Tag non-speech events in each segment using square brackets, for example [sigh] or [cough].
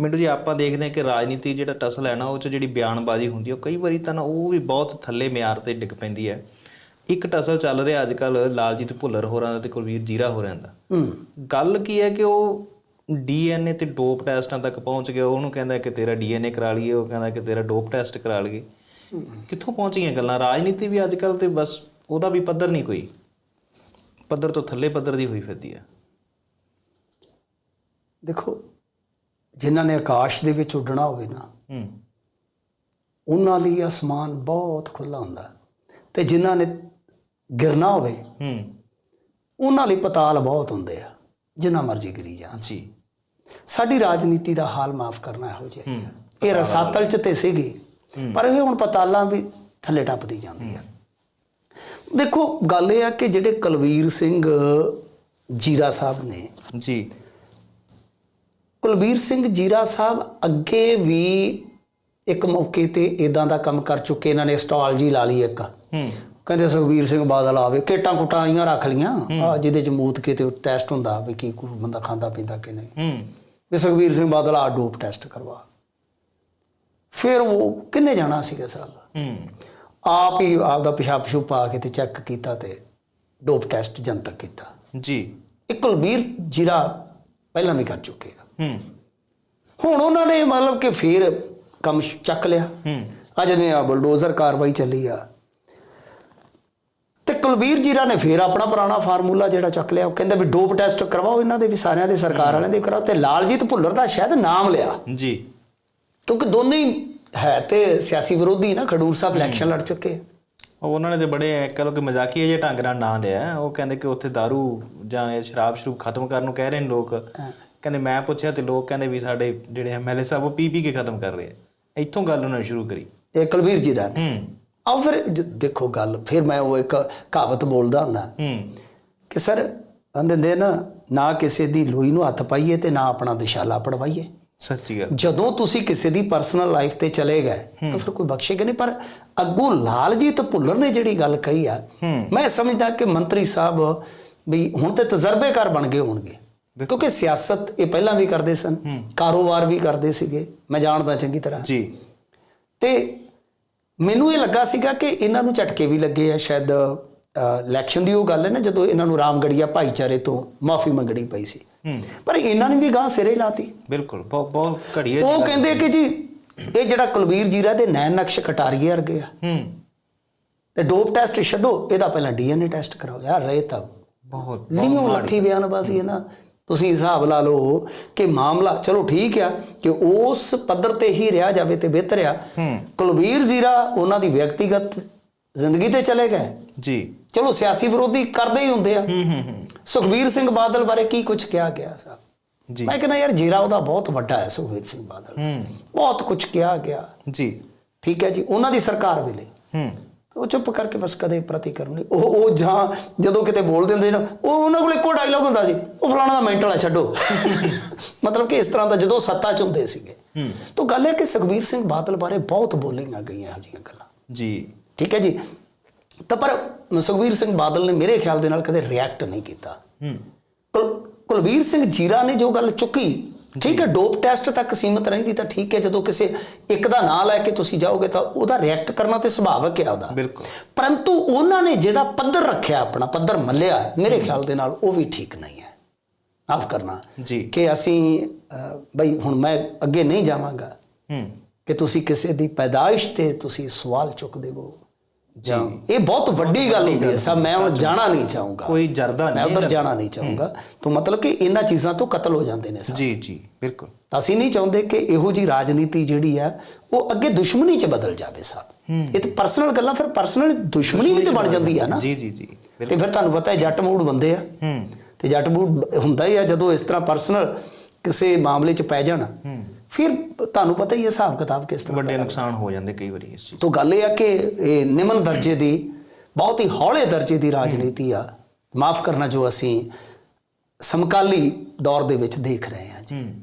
ਮਿੰਟੂ ਜੀ ਆਪਾਂ ਦੇਖਦੇ ਹਾਂ ਕਿ ਰਾਜਨੀਤੀ ਜਿਹੜਾ ਟਸਲ ਹੈ ਨਾ ਉਹ ਚ ਜਿਹੜੀ ਬਿਆਨਬਾਜ਼ੀ ਹੁੰਦੀ ਹੈ ਉਹ ਕਈ ਵਾਰੀ ਤਾਂ ਨਾ ਉਹ ਵੀ ਬਹੁਤ ਥੱਲੇ ਮਿਆਰ ਤੇ ਡਿੱਗ ਪੈਂਦੀ ਹੈ। ਇੱਕ ਟਸਲ ਚੱਲ ਰਿਹਾ ਅੱਜ ਕੱਲ ਲਾਲਜੀਤ ਭੁੱਲਰ ਹੋਰਾਂ ਦਾ ਤੇ ਕੁਲਵੀਰ ਜੀਰਾ ਹੋਰਾਂ ਦਾ। ਗੱਲ ਕੀ ਹੈ ਕਿ ਉਹ ਡੀਐਨਏ ਤੇ ਡੋਪ ਟੈਸਟਾਂ ਤੱਕ ਪਹੁੰਚ ਗਿਆ ਉਹਨੂੰ ਕਹਿੰਦਾ ਕਿ ਤੇਰਾ ਡੀਐਨਏ ਕਰਾ ਲਈਏ ਉਹ ਕਹਿੰਦਾ ਕਿ ਤੇਰਾ ਡੋਪ ਟੈਸਟ ਕਰਾ ਲਈਏ। ਕਿੱਥੋਂ ਪਹੁੰਚ ਗਈਆਂ ਗੱਲਾਂ? ਰਾਜਨੀਤੀ ਵੀ ਅੱਜ ਕੱਲ ਤੇ ਬਸ ਉਹਦਾ ਵੀ ਪੱਧਰ ਨਹੀਂ ਕੋਈ। ਪੱਧਰ ਤੋਂ ਥੱਲੇ ਪੱਧਰ ਦੀ ਹੋਈ ਫਿਰਦੀ ਹੈ। ਦੇਖੋ ਜਿਨ੍ਹਾਂ ਨੇ ਆਕਾਸ਼ ਦੇ ਵਿੱਚ ਉੱਡਣਾ ਹੋਵੇ ਨਾ ਹੂੰ। ਉਹਨਾਂ ਲਈ ਅਸਮਾਨ ਬਹੁਤ ਖੁੱਲਾ ਹੁੰਦਾ। ਤੇ ਜਿਨ੍ਹਾਂ ਨੇ ਗਿਰਨਾ ਹੋਵੇ ਹੂੰ। ਉਹਨਾਂ ਲਈ ਪਤਾਲ ਬਹੁਤ ਹੁੰਦੇ ਆ ਜਿੰਨਾ ਮਰਜ਼ੀ ਗਿਰੀ ਜਾਣ। ਜੀ। ਸਾਡੀ ਰਾਜਨੀਤੀ ਦਾ ਹਾਲ ਮਾਫ ਕਰਨਾ ਇਹੋ ਜਿਹਾ ਇਹ ਰਸਾਤਲ ਚ ਤੇ ਸੀਗੀ ਪਰ ਇਹ ਹੁਣ ਪਤਾਲਾਂ ਵੀ ਥੱਲੇ ਟੱਪਦੀ ਜਾਂਦੀ ਆ। ਦੇਖੋ ਗੱਲ ਇਹ ਆ ਕਿ ਜਿਹੜੇ ਕੁਲਵੀਰ ਸਿੰਘ ਜੀਰਾ ਸਾਹਿਬ ਨੇ ਜੀ। ਕੁਲਬੀਰ ਸਿੰਘ ਜੀਰਾ ਸਾਹਿਬ ਅੱਗੇ ਵੀ ਇੱਕ ਮੌਕੇ ਤੇ ਇਦਾਂ ਦਾ ਕੰਮ ਕਰ ਚੁੱਕੇ ਇਹਨਾਂ ਨੇ ਸਟਾਲ ਜੀ ਲਾ ਲਈ ਇੱਕ। ਹੂੰ। ਕਹਿੰਦੇ ਸੁਖਬੀਰ ਸਿੰਘ ਬਾਦਲ ਆਵੇ ਕੇਟਾਂ ਕੁਟਾਂ ਆਈਆਂ ਰੱਖ ਲੀਆਂ ਆ ਜਿਹਦੇ ਚ ਮੂਤ ਕੇ ਤੇ ਟੈਸਟ ਹੁੰਦਾ ਵੀ ਕੀ ਕੋਈ ਬੰਦਾ ਖਾਂਦਾ ਪੀਂਦਾ ਕਿ ਨਹੀਂ। ਹੂੰ। ਵੀ ਸੁਖਬੀਰ ਸਿੰਘ ਬਾਦਲ ਆ ਡੋਪ ਟੈਸਟ ਕਰਵਾ। ਫਿਰ ਉਹ ਕਿੰਨੇ ਜਾਣਾ ਸੀਗਾ ਸਾਹਿਬ ਹੂੰ। ਆਪ ਹੀ ਆਪਦਾ ਪਿਸ਼ਾਬ ਪਿਸ਼ੂ ਪਾ ਕੇ ਤੇ ਚੈੱਕ ਕੀਤਾ ਤੇ ਡੋਪ ਟੈਸਟ ਜਨਤਕ ਕੀਤਾ। ਜੀ। ਇਹ ਕੁਲਬੀਰ ਜੀਰਾ ਪਹਿਲਾਂ ਵੀ ਕਰ ਚੁੱਕੇ ਆ। ਹੂੰ। ਹੁਣ ਉਹਨਾਂ ਨੇ ਮਤਲਬ ਕਿ ਫੇਰ ਕੰਮ ਚੱਕ ਲਿਆ। ਹੂੰ। ਅੱਜ ਨੇ ਆ ਬਲਡੋਜ਼ਰ ਕਾਰਵਾਈ ਚੱਲੀ ਆ। ਤੇ ਕੁਲਬੀਰ ਜੀਰਾ ਨੇ ਫੇਰ ਆਪਣਾ ਪੁਰਾਣਾ ਫਾਰਮੂਲਾ ਜਿਹੜਾ ਚੱਕ ਲਿਆ। ਉਹ ਕਹਿੰਦੇ ਵੀ ਡੋਪ ਟੈਸਟ ਕਰਵਾਓ ਇਹਨਾਂ ਦੇ ਵੀ ਸਾਰਿਆਂ ਦੇ ਸਰਕਾਰ ਵਾਲਿਆਂ ਦੇ ਕਰਾਓ। ਤੇ ਲਾਲਜੀਤ ਭੁੱਲਰ ਦਾ ਸ਼ਾਇਦ ਨਾਮ ਲਿਆ। ਜੀ। ਕਿਉਂਕਿ ਦੋਨੇ ਹੀ ਹੈ ਤੇ ਸਿਆਸੀ ਵਿਰੋਧੀ ਨਾ ਖਡੂਰ ਸਾਹਿਬ ਇਲੈਕਸ਼ਨ ਲੜ ਚੁੱਕੇ ਆ। ਉਹ ਉਹਨਾਂ ਨੇ ਤੇ ਬੜੇ ਕਹ ਲੋ ਕਿ ਮਜ਼ਾਕੀਆ ਜਿਹੇ ਢੰਗ ਨਾਲ ਨਾਂ ਲਿਆ। ਉਹ ਕਹਿੰਦੇ ਕਿ ਉੱਥੇ दारू ਜਾਂ ਇਹ ਸ਼ਰਾਬ ਸ਼ਰੂਬ ਖਤਮ ਕਰਨ ਨੂੰ ਕਹਿ ਰਹੇ ਨੇ ਲੋਕ। ਕਹਿੰਦੇ ਮੈਂ ਪੁੱਛਿਆ ਤੇ ਲੋਕ ਕਹਿੰਦੇ ਵੀ ਸਾਡੇ ਜਿਹੜੇ ਐਮਐਲਏ ਸਾਹਿਬ ਉਹ ਪੀ ਪੀ ਕੇ ਖਤਮ ਕਰ ਰਹੇ ਆ। ਇੱਥੋਂ ਗੱਲ ਉਹਨਾਂ ਨੇ ਸ਼ੁਰੂ ਕਰੀ। ਇਹ ਕੁਲਬੀਰ ਜੀਰਾ ਨੇ ਹੂੰ। ਆਓ ਫਿਰ ਜ- ਦੇਖੋ ਗੱਲ ਫਿਰ ਮੈਂ ਉਹ ਇੱਕ ਕਹਾਵਤ ਬੋਲਦਾ ਹੁੰਦਾ। ਹੂੰ। ਕਿ ਸਰ ਕਹਿੰਦੇ ਨੇ ਨਾ ਨਾ ਕਿਸੇ ਦੀ ਲੋਈ ਨੂੰ ਹੱਥ ਪਾਈਏ ਤੇ ਨਾ ਆਪਣਾ ਦਿਸ਼ਾਲਾ ਪੜਵਾਈਏ ਸੱਚੀ ਗੱਲ। ਜਦੋਂ ਤੁਸੀਂ ਕਿਸੇ ਦੀ ਪਰਸਨਲ ਲਾਈਫ ਤੇ ਚਲੇ ਗਏ ਤਾਂ ਫਿਰ ਕੋਈ ਬਖਸ਼ੇਗਾ ਨਹੀਂ? ਪਰ ਅੱਗੋਂ ਲਾਲਜੀਤ ਭੁੱਲਰ ਨੇ ਜਿਹੜੀ ਗੱਲ ਕਹੀ ਆ ਮੈਂ ਸਮਝਦਾ ਕਿ ਮੰਤਰੀ ਸਾਹਿਬ ਵੀ ਹੁਣ ਤੇ ਤਜਰਬੇਕਾਰ ਬਣ ਗਏ ਹੋਣਗੇ। ਕਿਉਂਕਿ ਸਿਆਸਤ ਇਹ ਪਹਿਲਾਂ ਵੀ ਕਰਦੇ ਸਨ ਕਾਰੋਬਾਰ ਵੀ ਕਰਦੇ ਸੀਗੇ। ਮੈਂ ਜਾਣਦਾ ਚੰਗੀ ਤਰ੍ਹਾਂ। ਜੀ। ਤੇ ਮੈਨੂੰ ਇਹ ਲੱਗਾ ਸੀਗਾ ਕਿ ਇਹਨਾਂ ਨੂੰ ਝਟਕੇ ਵੀ ਲੱਗੇ ਆ ਸ਼ਾਇਦ ਇਲੈਕਸ਼ਨ ਦੀ ਉਹ ਗੱਲ ਹੈ ਨਾ ਜਦੋਂ ਇਹਨਾਂ ਨੂੰ ਰਾਮਗੜੀਆ ਭਾਈਚਾਰੇ ਤੋਂ ਮਾਫੀ ਮੰਗਣੀ ਪਈ ਸੀ। ਪਰ ਇਹਨਾਂ ਨੇ ਵੀ ਗਾਂ ਸਿਰੇ ਲਾਤੀ। ਬਿਲਕੁਲ ਬਹੁਤ ਬਹੁਤ ਘੜੀਏ ਉਹ ਕਹਿੰਦੇ ਕਿ ਜੀ ਇਹ ਜਿਹੜਾ ਕੁਲਬੀਰ ਜੀਰਾ ਦੇ ਨੈਣ ਨਕਸ਼ ਕਟਾਰੀਏ ਵਰਗੇ ਆ। ਹੂੰ। ਤੇ ਡੋਪ ਟੈਸਟ ਛੱਡੋ ਇਹਦਾ ਪਹਿਲਾਂ ਡੀਐਨਏ ਟੈਸਟ ਕਰਾਓ। ਯਾਰ ਰਹੇ ਤਾਂ ਬਹੁਤ ਲਿਓ ਲੱਠੀ ਬਿਆਨਬਾਜ਼ੀ ਹੈ ਨਾ। ਤੁਸੀਂ ਹਿਸਾਬ ਲਾ ਲਓ ਕਿ ਮਾਮਲਾ ਚਲੋ ਠੀਕ ਆ ਕਿ ਉਸ ਪੱਧਰ ਤੇ ਹੀ ਰਿਹਾ ਜਾਵੇ ਤੇ ਬਿਹਤਰ ਆ। ਕੁਲਬੀਰ ਜੀਰਾ ਉਹਨਾਂ ਦੀ ਵਿਅਕਤੀਗਤ ਜ਼ਿੰਦਗੀ ਤੇ ਚਲੇ ਗਏ। ਜੀ। ਚਲੋ ਸਿਆਸੀ ਵਿਰੋਧੀ ਕਰਦੇ ਹੀ ਹੁੰਦੇ ਆ। ਹੂੰ ਹੂੰ ਹੂੰ। ਸੁਖਬੀਰ ਸਿੰਘ ਬਾਦਲ ਬਾਰੇ ਕੀ ਕੁਝ ਕਿਹਾ ਗਿਆ ਸਾਹਿਬ ਜੀ। ਮੈਂ ਕਹਿੰਦਾ ਯਾਰ ਜੀਰਾ ਉਹਦਾ ਬਹੁਤ ਵੱਡਾ ਹੈ ਸੁਖਬੀਰ ਸਿੰਘ ਬਾਦਲ। ਹੂੰ। ਬਹੁਤ ਕੁਝ ਕਿਹਾ ਗਿਆ। ਜੀ। ਠੀਕ ਹੈ ਜੀ ਉਹਨਾਂ ਦੀ ਸਰਕਾਰ ਵੇਲੇ। ਹੂੰ। ਉਹ ਚੁੱਪ ਕਰਕੇ ਬਸ ਕਦੇ ਪ੍ਰਤੀਕਰਮ ਨਹੀਂ ਉਹ ਉਹ ਜਾਂ ਜਦੋਂ ਕਿਤੇ ਬੋਲਦੇ ਹੁੰਦੇ ਨਾ ਉਹ ਉਹਨਾਂ ਕੋਲ ਇੱਕੋ ਡਾਇਲੌਗ ਹੁੰਦਾ ਸੀ ਉਹ ਫਲਾਣਾ ਦਾ ਮੈਂਟਲ ਆ ਛੱਡੋ। [laughs] ਮਤਲਬ ਕਿ ਇਸ ਤਰ੍ਹਾਂ ਦਾ ਜਦੋਂ ਸੱਤਾ ਚ ਹੁੰਦੇ ਸੀਗੇ। ਹੂੰ। ਤਾਂ ਗੱਲ ਹੈ ਕਿ ਸੁਖਬੀਰ ਸਿੰਘ ਬਾਦਲ ਬਾਰੇ ਬਹੁਤ ਬੋਲੀਆਂ ਗਈਆਂ ਇਹੋ ਜਿਹੀਆਂ ਗੱਲਾਂ। ਜੀ। ਠੀਕ ਹੈ ਜੀ? ਤਾਂ ਪਰ ਸੁਖਬੀਰ ਸਿੰਘ ਬਾਦਲ ਨੇ ਮੇਰੇ ਖਿਆਲ ਦੇ ਨਾਲ ਕਦੇ ਰਿਐਕਟ ਨਹੀਂ ਕੀਤਾ। ਹੂੰ। ਕੁਲ- ਕੁਲਬੀਰ ਸਿੰਘ ਜੀਰਾ ਨੇ ਜੋ ਗੱਲ ਚੁੱਕੀ ਠੀਕ ਹੈ ਡੋਪ ਟੈਸਟ ਤੱਕ ਸੀਮਤ ਰਹਿੰਦੀ ਤਾਂ ਠੀਕ ਹੈ ਜਦੋਂ ਕਿਸੇ ਇੱਕ ਦਾ ਨਾਂ ਲੈ ਕੇ ਤੁਸੀਂ ਜਾਓਗੇ ਤਾਂ ਉਹਦਾ ਰਿਐਕਟ ਕਰਨਾ ਤੇ ਸੁਭਾਵਿਕ ਹੈ ਉਹਦਾ। ਬਿਲਕੁਲ। ਪਰੰਤੂ ਉਹਨਾਂ ਨੇ ਜਿਹੜਾ ਪੱਧਰ ਰੱਖਿਆ ਆਪਣਾ ਪੱਧਰ ਮੱਲਿਆ ਮੇਰੇ ਖਿਆਲ ਦੇ ਨਾਲ ਉਹ ਵੀ ਠੀਕ ਨਹੀਂ ਹੈ। ਮਾਫ ਕਰਨਾ। ਜੀ। ਕਿ ਅਸੀਂ ਬਈ ਹੁਣ ਮੈਂ ਅੱਗੇ ਨਹੀਂ ਜਾਵਾਂਗਾ। ਹੂੰ। ਕਿ ਤੁਸੀਂ ਕਿਸੇ ਦੀ ਪੈਦਾਇਸ਼ ਤੇ ਤੁਸੀਂ ਸਵਾਲ ਚੁੱਕਦੇ ਹੋ। ਜਾਂ ਇਹ ਬਹੁਤ ਵੱਡੀ ਗੱਲ ਹੁੰਦੀ ਹੈ। ਸਭ ਮੈਂ ਹੁਣ ਜਾਣਾ ਨਹੀਂ ਚਾਹੂੰਗਾ। ਕੋਈ ਜਰਦਾ ਮੈਂ ਨਹੀਂ ਉਧਰ ਜਾਣਾ ਨਹੀਂ ਚਾਹੂੰਗਾ। ਤਾਂ ਮਤਲਬ ਕਿ ਇਹਨਾਂ ਚੀਜ਼ਾਂ ਤੋਂ ਕਤਲ ਹੋ ਜਾਂਦੇ ਨੇ ਸਭ ਜੀ ਜੀ ਬਿਲਕੁਲ। ਅਸੀਂ ਨਹੀਂ ਚਾਹੁੰਦੇ ਕਿ ਇਹੋ ਜੀ ਰਾਜਨੀਤੀ ਜਿਹੜੀ ਆ ਉਹ ਅੱਗੇ ਦੁਸ਼ਮਣੀ 'ਚ ਬਦਲ ਜਾਵੇ ਸਾਹਿਬ ਇਹ ਤਾਂ ਪਰਸਨਲ ਗੱਲਾਂ ਫਿਰ ਪਰਸਨਲ ਦੁਸ਼ਮਣੀ ਵੀ ਤੇ ਬਣ ਜਾਂਦੀ ਆ ਨਾ। ਜੀ ਜੀ ਜੀ ਤੇ ਫਿਰ ਤੁਹਾਨੂੰ ਪਤਾ ਹੈ ਜੱਟ ਮੂਡ ਬੰਦੇ ਆ। ਹੂੰ। ਤੇ ਜੱਟ ਮੂਡ ਹੁੰਦਾ ਹੀ ਆ ਜਦੋਂ ਇਸ ਤਰ੍ਹਾਂ ਪਰਸਨਲ ਕਿਸੇ ਮਾਮਲੇ 'ਚ ਪੈ ਜਾਣ। ਫਿਰ ਤੁਹਾਨੂੰ ਪਤਾ ਹੀ ਹੈ ਹਿਸਾਬ ਕਿਤਾਬ ਕਿਸ ਤਰ੍ਹਾਂ ਵੱਡੇ ਨੁਕਸਾਨ ਹੋ ਜਾਂਦੇ ਕਈ ਵਾਰੀ ਇਸ ਚੀਜ਼ ਤੋਂ ਗੱਲ ਇਹ ਆ ਕਿ ਇਹ ਨਿਮਨ ਦਰਜੇ ਦੀ ਬਹੁਤ ਹੀ ਹੌਲੇ ਦਰਜੇ ਦੀ ਰਾਜਨੀਤੀ ਆ। ਮਾਫ ਕਰਨਾ ਜੋ ਅਸੀਂ ਸਮਕਾਲੀ ਦੌਰ ਦੇ ਵਿੱਚ ਦੇਖ ਰਹੇ ਹਾਂ ਜੀ।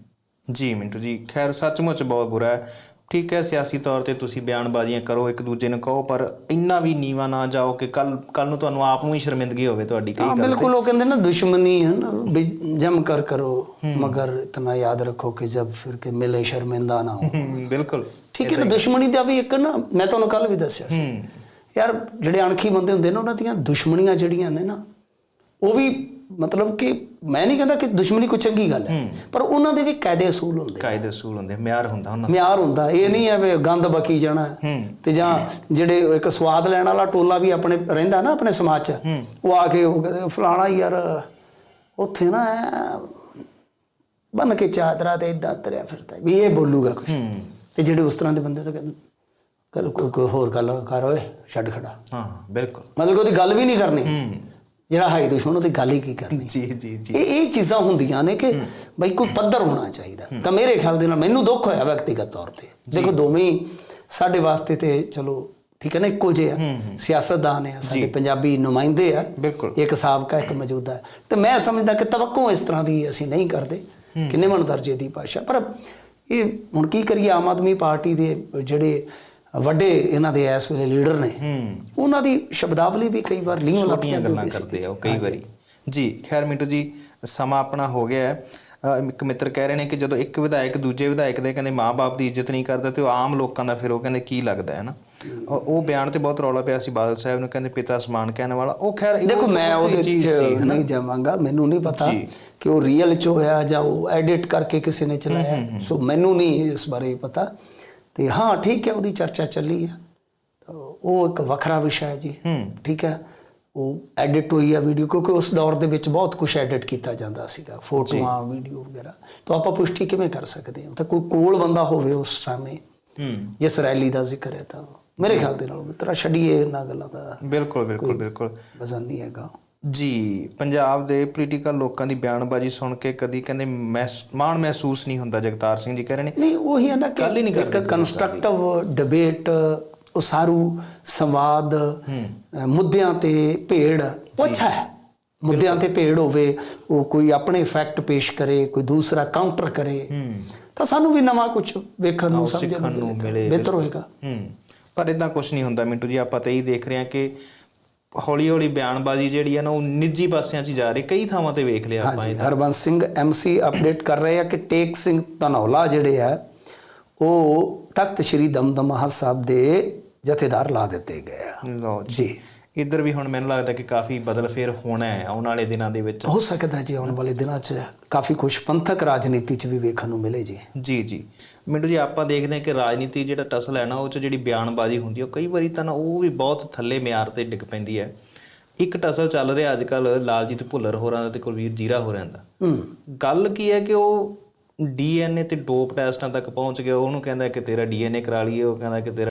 ਜੀ ਮਿੰਟੂ ਜੀ ਖੈਰ ਸੱਚਮੁੱਚ ਬਹੁਤ ਬੁਰਾ ਹੈ। ਠੀਕ ਹੈ ਸਿਆਸੀ ਤੌਰ ਤੇ ਤੁਸੀਂ ਬਿਆਨਬਾਜ਼ੀਆਂ ਕਰੋ ਇੱਕ ਦੂਜੇ ਨੂੰ ਕਹੋ ਪਰ ਇੰਨਾ ਵੀ ਨੀਵਾ ਨਾ ਜਾਓ ਕਿ ਕੱਲ ਕੱਲ ਨੂੰ ਤੁਹਾਨੂੰ ਆਪ ਨੂੰ ਹੀ ਸ਼ਰਮਿੰਦਗੀ ਹੋਵੇ ਤੁਹਾਡੀ ਕਈ ਗੱਲ ਤੇ। ਬਿਲਕੁਲ ਉਹ ਕਹਿੰਦੇ ਨਾ ਦੁਸ਼ਮਣੀ ਹੈ ਨਾ ਵੀ ਜਮ ਕਰ ਕਰੋ ਮਗਰ ਇਤਨਾ ਯਾਦ ਰੱਖੋ ਕਿ ਜਦ ਫਿਰ ਕੇ ਮਿਲੇ ਸ਼ਰਮਿੰਦਾ ਨਾ ਹੋ। ਬਿਲਕੁਲ। ਠੀਕ ਹੈ ਨਾ ਦੁਸ਼ਮਣੀ ਦਾ ਵੀ ਇੱਕ ਨਾ ਮੈਂ ਤੁਹਾਨੂੰ ਕੱਲ ਵੀ ਦੱਸਿਆ ਸੀ। ਯਾਰ ਜਿਹੜੇ ਅਣਖੀ ਬੰਦੇ ਹੁੰਦੇ ਨੇ ਉਹਨਾਂ ਦੀਆਂ ਦੁਸ਼ਮਣੀਆਂ ਜਿਹੜੀਆਂ ਨੇ ਨਾ ਉਹ ਵੀ ਮਤਲਬ ਕਿ ਮੈਂ ਨਹੀਂ ਕਹਿੰਦਾ ਕਿ ਦੁਸ਼ਮਣੀ ਕੋਈ ਚੰਗੀ ਗੱਲ ਹੈ ਪਰ ਉਹਨਾਂ ਦੇ ਵੀ ਕਾਇਦੇ ਅਸੂਲ ਹੁੰਦੇ ਕਾਇਦੇ ਅਸੂਲ ਹੁੰਦੇ ਮਿਆਰ ਹੁੰਦਾ ਉਹਨਾਂ ਦਾ। ਮਿਆਰ ਹੁੰਦਾ ਇਹ ਨਹੀਂ ਹੈ ਵੀ ਗੰਦ ਬਕੀ ਜਾਣਾ। ਤੇ ਜਾਂ ਜਿਹੜੇ ਇੱਕ ਸਵਾਦ ਲੈਣ ਵਾਲਾ ਟੋਲਾ ਵੀ ਆਪਣੇ ਰਹਿੰਦਾ ਨਾ ਆਪਣੇ ਸਮਾਜ 'ਚ ਉਹ ਆ ਕੇ ਉਹ ਕਹਿੰਦੇ ਫਲਾਣਾ ਯਾਰ ਉੱਥੇ ਨਾ ਬਨ ਕੇ ਚਾਦਰਾ ਤੇ ਇਦਾਂ ਤਰਿਆ ਫਿਰਦਾ ਵੀ ਇਹ ਬੋਲੂਗਾ ਹੂੰ। ਤੇ ਜਿਹੜੇ ਉਸ ਤਰ੍ਹਾਂ ਦੇ ਬੰਦੇ ਤਾਂ ਕਹਿੰਦੇ ਕੋਈ ਹੋਰ ਗੱਲ ਕਰ ਓਏ ਛੱਡ ਖੜਾ। ਹਾਂ ਬਿਲਕੁਲ। ਮਤਲਬ ਕਿ ਉਹਦੀ ਗੱਲ ਵੀ ਨਹੀਂ ਕਰਨੀ। ਜਿਹੜਾ ਹਾਈ ਦੁਸ਼ਮਣ ਉਹਦੀ ਗੱਲ ਹੀ ਕੀ ਕਰਨੀ? ਜੀ ਜੀ ਜੀ। ਇਹ ਇਹ ਚੀਜ਼ਾਂ ਹੁੰਦੀਆਂ ਨੇ ਕਿ ਬਈ ਕੋਈ ਪੱਧਰ ਹੋਣਾ ਚਾਹੀਦਾ। ਤਾਂ ਮੇਰੇ ਖਿਆਲ ਦੇ ਨਾਲ ਮੈਨੂੰ ਦੁੱਖ ਹੋਇਆ ਵਿਅਕਤੀਗਤ ਤੌਰ ਤੇ। ਦੇਖੋ ਦੋਵੇਂ ਸਾਡੇ ਵਾਸਤੇ ਤੇ ਚਲੋ ਠੀਕ ਹੈ ਨਾ ਇੱਕੋ ਜਿਹੇ ਆ। ਸਿਆਸਤਦਾਨ ਆ ਸਾਡੇ ਪੰਜਾਬੀ ਨੁਮਾਇੰਦੇ ਆ। ਇੱਕ ਸਾਬਕਾ ਇੱਕ ਮੌਜੂਦਾ। ਤੇ ਮੈਂ ਸਮਝਦਾ ਕਿ ਤਵੱਕੋ ਇਸ ਤਰ੍ਹਾਂ ਦੀ ਅਸੀਂ ਨਹੀਂ ਕਰਦੇ। ਕਿ ਨਿਮਨ ਦਰਜੇ ਦੀ ਭਾਸ਼ਾ। ਪਰ ਇਹ ਹੁਣ ਕੀ ਕਰੀਏ ਆਮ ਆਦਮੀ ਪਾਰਟੀ ਦੇ ਜਿਹੜੇ ਵੱਡੇ ਇਹਨਾਂ ਦੇ ਇਸ ਵੇਲੇ ਲੀਡਰ ਨੇ। ਹੂੰ। ਉਹਨਾਂ ਦੀ ਸ਼ਬਦਾਵਲੀ ਵੀ ਕਈ ਵਾਰ ਲੀਨ ਛੋਟੀਆਂ ਗੱਲਾਂ ਕਰਦੇ ਆ ਉਹ ਕਈ ਵਾਰੀ। ਜੀ ਖੈਰ ਮਿੰਟੂ ਜੀ ਸਮਾਂ ਆਪਣਾ ਹੋ ਗਿਆ ਹੈ। ਇੱਕ ਮਿੱਤਰ ਕਹਿ ਰਹੇ ਨੇ ਕਿ ਜਦੋਂ ਇੱਕ ਵਿਧਾਇਕ ਦੂਜੇ ਵਿਧਾਇਕ ਦੇ ਕਹਿੰਦੇ ਮਾਪੇ ਦੀ ਇੱਜ਼ਤ ਨਹੀਂ ਕਰਦਾ ਤੇ ਉਹ ਆਮ ਲੋਕਾਂ ਦਾ ਫਿਰ ਉਹ ਕਹਿੰਦੇ ਕੀ ਲੱਗਦਾ ਹੈ ਨਾ? ਉਹ ਬਿਆਨ ਤੇ ਬਹੁਤ ਰੌਲਾ ਪਿਆ ਸੀ ਬਾਦਲ ਸਾਹਿਬ ਨੂੰ ਕਹਿੰਦੇ ਪਿਤਾ ਸਮਾਨ ਕਹਿਣ ਵਾਲਾ। ਉਹ ਖੈਰ ਦੇਖੋ ਮੈਂ ਉਹਦੇ ਚੀਜ਼? ਨਹੀਂ ਜਾਵਾਂਗਾ। ਮੈਨੂੰ ਨਹੀਂ ਪਤਾ। ਕਿ ਉਹ ਰੀਅਲ ਚ ਹੋਇਆ ਜਾਂ ਉਹ ਐਡਿਟ ਕਰਕੇ ਕਿਸੇ ਨੇ ਚਲਾਇਆ। ਸੋ ਮੈਨੂੰ ਨਹੀਂ ਇਸ ਬਾਰੇ ਪਤਾ। ਤੇ ਹਾਂ ਠੀਕ ਹੈ ਉਹਦੀ ਚਰਚਾ ਚੱਲੀ ਹੈ। ਉਹ ਇੱਕ ਵੱਖਰਾ ਵਿਸ਼ਾ ਹੈ ਜੀ। ਹੂੰ। ਠੀਕ ਹੈ ਉਹ ਐਡਿਟ ਹੋਈ ਆ ਵੀਡੀਓ ਕਿਉਂਕਿ ਉਸ ਦੌਰ ਦੇ ਵਿੱਚ ਬਹੁਤ ਕੁਝ ਐਡਿਟ ਕੀਤਾ ਜਾਂਦਾ ਸੀਗਾ ਫੋਟੋਆਂ ਵੀਡੀਓ ਵਗੈਰਾ। ਤਾਂ ਆਪਾਂ ਪੁਸ਼ਟੀ ਕਿਵੇਂ ਕਰ ਸਕਦੇ ਹਾਂ? ਤਾਂ ਕੋਈ ਕੋਲ ਬੰਦਾ ਹੋਵੇ ਉਸ ਸਮੇਂ ਹੂੰ। ਜਿਸ ਰੈਲੀ ਦਾ ਜ਼ਿਕਰ ਹੈ ਤਾਂ। ਮੇਰੇ ਖਿਆਲ ਦੇ ਨਾਲ ਮਿੱਤਰਾ ਛੱਡੀਏ ਇਹਨਾਂ ਗੱਲਾਂ ਦਾ। ਬਿਲਕੁਲ ਬਿਲਕੁਲ ਬਿਲਕੁਲ। ਵਜ਼ਨ ਨਹੀਂ ਹੈਗਾ। ਜੀ ਪੰਜਾਬ ਦੇ ਪੋਲੀਟੀਕਲ ਲੋਕਾਂ ਦੀ ਬਿਆਨਬਾਜ਼ੀ ਸੁਣ ਕੇ ਕਦੀ ਕਹਿੰਦੇ ਮਾਣ ਮਹਿਸੂਸ ਨਹੀਂ ਹੁੰਦਾ ਜਗਤਾਰ ਸਿੰਘ ਜੀ ਕਹਿ ਰਹੇ ਨੇ। ਨਹੀਂ ਉਹੀ ਹੈ ਨਾ ਕਿ ਇੱਕ ਕੰਸਟਰਕਟਿਵ ਡਿਬੇਟ ਉਸਾਰੂ ਸੰਵਾਦ ਮੁੱਦਿਆਂ ਤੇ ਭੇੜ ਅੱਛਾ ਹੈ। ਮੁੱਦਿਆਂ ਤੇ ਭੇੜ ਹੋਵੇ ਉਹ ਕੋਈ ਆਪਣੇ ਫੈਕਟ ਪੇਸ਼ ਕਰੇ ਕੋਈ ਦੂਸਰਾ ਕਾਊਂਟਰ ਕਰੇ। ਤਾਂ ਸਾਨੂੰ ਵੀ ਨਵਾਂ ਕੁਝ ਵੇਖਣ ਨੂੰ ਸਮਝਣ ਸਿੱਖਣ ਨੂੰ ਮਿਲੇ ਬਿਹਤਰ ਹੋਏਗਾ। ਪਰ ਇਦਾਂ ਕੁਝ ਨਹੀਂ ਹੁੰਦਾ ਮਿੰਟੂ ਜੀ ਆਪਾਂ ਤਾਂ ਇਹੀ ਦੇਖ ਰਹੇ ਹਾਂ ਕਿ ਹੌਲੀ ਹੌਲੀ ਬਿਆਨਬਾਜ਼ੀ ਜਿਹੜੀ ਹੈ ਨਾ ਉਹ ਨਿੱਜੀ ਪਾਸਿਆਂ 'ਚ ਜਾ ਰਹੀ ਕਈ ਥਾਵਾਂ ਤੇ ਵੇਖ ਲਿਆ ਆਪਾਂ ਹਾਂਜੀ ਹਰਬੰਸ ਸਿੰਘ ਐਮਸੀ ਅਪਡੇਟ ਕਰ ਰਹੇ ਆ ਕਿ ਟੇਕ ਸਿੰਘ ਧਨੌਲਾ ਜਿਹੜੇ ਆ ਉਹ ਤਖਤ ਸ੍ਰੀ ਦਮਦਮਾ ਸਾਹਿਬ ਦੇ ਜਥੇਦਾਰ ਲਾ ਦਿੱਤੇ ਗਏ ਆ। ਲਓ ਜੀ। ਇੱਧਰ ਵੀ ਹੁਣ ਮੈਨੂੰ ਲੱਗਦਾ ਕਿ ਕਾਫੀ ਬਦਲ ਫੇਰ ਹੋਣਾ ਹੈ ਆਉਣ ਵਾਲੇ ਦਿਨਾਂ ਦੇ ਵਿੱਚ। ਹੋ ਸਕਦਾ ਜੀ ਆਉਣ ਵਾਲੇ ਦਿਨਾਂ 'ਚ ਕਾਫੀ ਕੁਝ ਪੰਥਕ ਰਾਜਨੀਤੀ 'ਚ ਵੀ ਵੇਖਣ ਨੂੰ ਮਿਲੇ ਜੀ। ਜੀ ਜੀ। ਮਿੰਟੂ ਜੀ ਆਪਾਂ ਦੇਖਦੇ ਹਾਂ ਕਿ ਰਾਜਨੀਤੀ ਜਿਹੜਾ ਟਸਲ ਹੈ ਨਾ ਉਹ 'ਚ ਜਿਹੜੀ ਬਿਆਨਬਾਜ਼ੀ ਹੁੰਦੀ ਹੈ ਉਹ ਕਈ ਵਾਰੀ ਤਾਂ ਉਹ ਵੀ ਬਹੁਤ ਥੱਲੇ ਮਿਆਰ ਤੇ ਡਿੱਗ ਪੈਂਦੀ ਹੈ। ਇੱਕ ਟਸਲ ਚੱਲ ਰਿਹਾ ਅੱਜ ਕੱਲ ਲਾਲਜੀਤ ਭੁੱਲਰ ਹੋਰਾਂ ਦਾ ਤੇ ਕੁਲਵੀਰ ਜੀਰਾ ਹੋਰਾਂ ਦਾ। ਗੱਲ ਕੀ ਹੈ ਕਿ ਉਹ ਡੀਐਨਏ ਤੇ ਡੋਪ ਟੈਸਟਾਂ ਤੱਕ ਪਹੁੰਚ ਗਿਆ ਉਹਨੂੰ ਕਹਿੰਦਾ ਕਿ ਤੇਰਾ ਡੀਐਨਏ ਕਰਾ ਲਈਏ ਉਹ ਕਹਿੰਦਾ ਕਿ ਤੇਰਾ